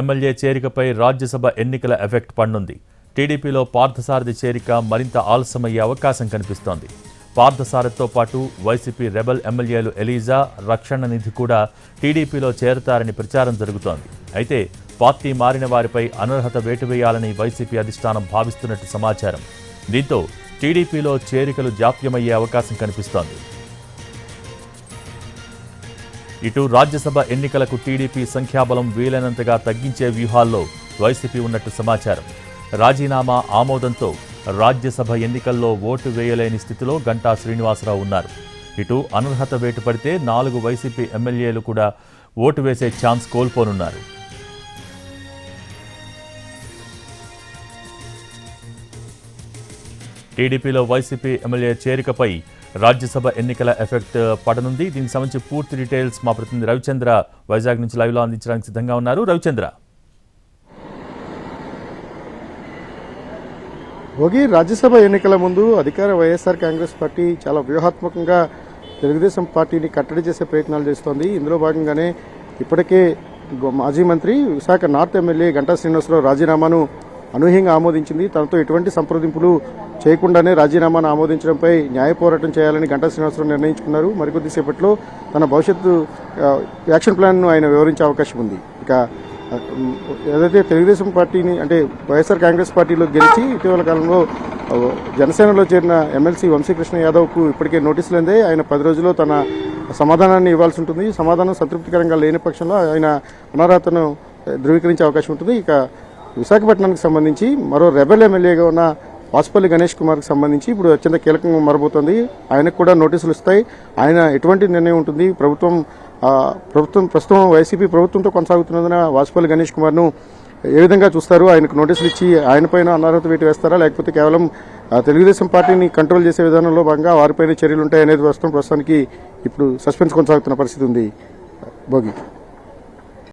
MLA చేరికపై Rajya Sabha ఎన్నికల effect పడనుంది టీడీపీలో పార్థసారథి చేరిక మరింత ఆలస్యమయ్యే అవకాశం కనిపిస్తోంది. పార్థసారథితో పాటు వైసీపీ రెబల్ ఎమ్మెల్యేలు ఎలీజా రక్షణ నిధి కూడా టీడీపీలో చేరతారని ప్రచారం జరుగుతోంది. అయితే పార్టీ మారిన వారిపై అనర్హత వేటు వేయాలని వైసీపీ అధిష్టానం భావిస్తున్నట్టు సమాచారం. దీంతో టీడీపీలో చేరికలు జాప్యమయ్యే అవకాశం కనిపిస్తోంది. ఇటు రాజ్యసభ ఎన్నికలకు టీడీపీ సంఖ్యాబలం వీలైనంతగా తగ్గించే వ్యూహాల్లో వైసీపీ ఉన్నట్టు సమాచారం. రాజీనామా ఆమోదంతో రాజ్యసభ ఎన్నికల్లో ఓటు వేయలేని స్థితిలో గంటా శ్రీనివాసరావు ఉన్నారు. ఇటు అనర్హత వేటు పడితే నాలుగు వైసీపీ ఎమ్మెల్యేలు కూడా ఓటు వేసే ఛాన్స్ కోల్పోనున్నారు. టీడీపీలో వైసీపీ ఎమ్మెల్యే చేరికపై రాజ్యసభ ఎన్నికల ఎఫెక్ట్ పడనుంది. దీనికి సంబంధించి పూర్తి డీటెయిల్స్ మా ప్రతినిధి రవిచంద్ర వైజాగ్ నుంచి లైవ్లో అందించడానికి సిద్ధంగా ఉన్నారు. రవిచంద్ర. భోగి రాజ్యసభ ఎన్నికల ముందు అధికార వైఎస్ఆర్ కాంగ్రెస్ పార్టీ చాలా వ్యూహాత్మకంగా తెలుగుదేశం పార్టీని కట్టడి చేసే ప్రయత్నాలు చేస్తోంది. ఇందులో భాగంగానే ఇప్పటికే మాజీ మంత్రి విశాఖ నార్త్ ఎమ్మెల్యే గంటా శ్రీనివాసరావు రాజీనామాను అనూహ్యంగా ఆమోదించింది. తనతో ఎటువంటి సంప్రదింపులు చేయకుండానే రాజీనామాను ఆమోదించడంపై న్యాయ పోరాటం చేయాలని గంటా శ్రీనివాసరావు నిర్ణయించుకున్నారు. మరికొద్దిసేపట్లో తన భవిష్యత్తు యాక్షన్ ప్లాన్ను ఆయన వివరించే అవకాశం ఉంది. ఇక ఏదైతే తెలుగుదేశం పార్టీని అంటే వైఎస్ఆర్ కాంగ్రెస్ పార్టీలో గెలిచి ఇటీవల కాలంలో జనసేనలో చేరిన ఎమ్మెల్సీ వంశీకృష్ణ యాదవ్కు ఇప్పటికే నోటీసులు అందే ఆయన పది రోజుల్లో తన సమాధానాన్ని ఇవ్వాల్సి ఉంటుంది. సమాధానం సంతృప్తికరంగా లేని పక్షంలో ఆయన అనర్హతను ధృవీకరించే అవకాశం ఉంటుంది. ఇక విశాఖపట్నానికి సంబంధించి మరో రెబెల్ ఎమ్మెల్యేగా ఉన్న వాసుపల్లి గణేష్ కుమార్కి సంబంధించి ఇప్పుడు అత్యంత కీలకంగా మారబోతోంది. ఆయనకు కూడా నోటీసులు ఇస్తాయి. ఆయన ఎటువంటి నిర్ణయం ఉంటుంది? ప్రభుత్వం ప్రభుత్వం ప్రస్తుతం వైసీపీ ప్రభుత్వంతో కొనసాగుతున్నందున వాసుపల్లి గణేష్ కుమార్ను ఏ విధంగా చూస్తారు? ఆయనకు నోటీసులు ఇచ్చి ఆయనపైన అనర్హత వేటు వేస్తారా? లేకపోతే కేవలం తెలుగుదేశం పార్టీని కంట్రోల్ చేసే విధానంలో భాగంగా వారిపైన చర్యలు ఉంటాయనేది ప్రస్తుతం ప్రస్తుతానికి ఇప్పుడు సస్పెన్స్ కొనసాగుతున్న పరిస్థితి ఉంది. భోగి.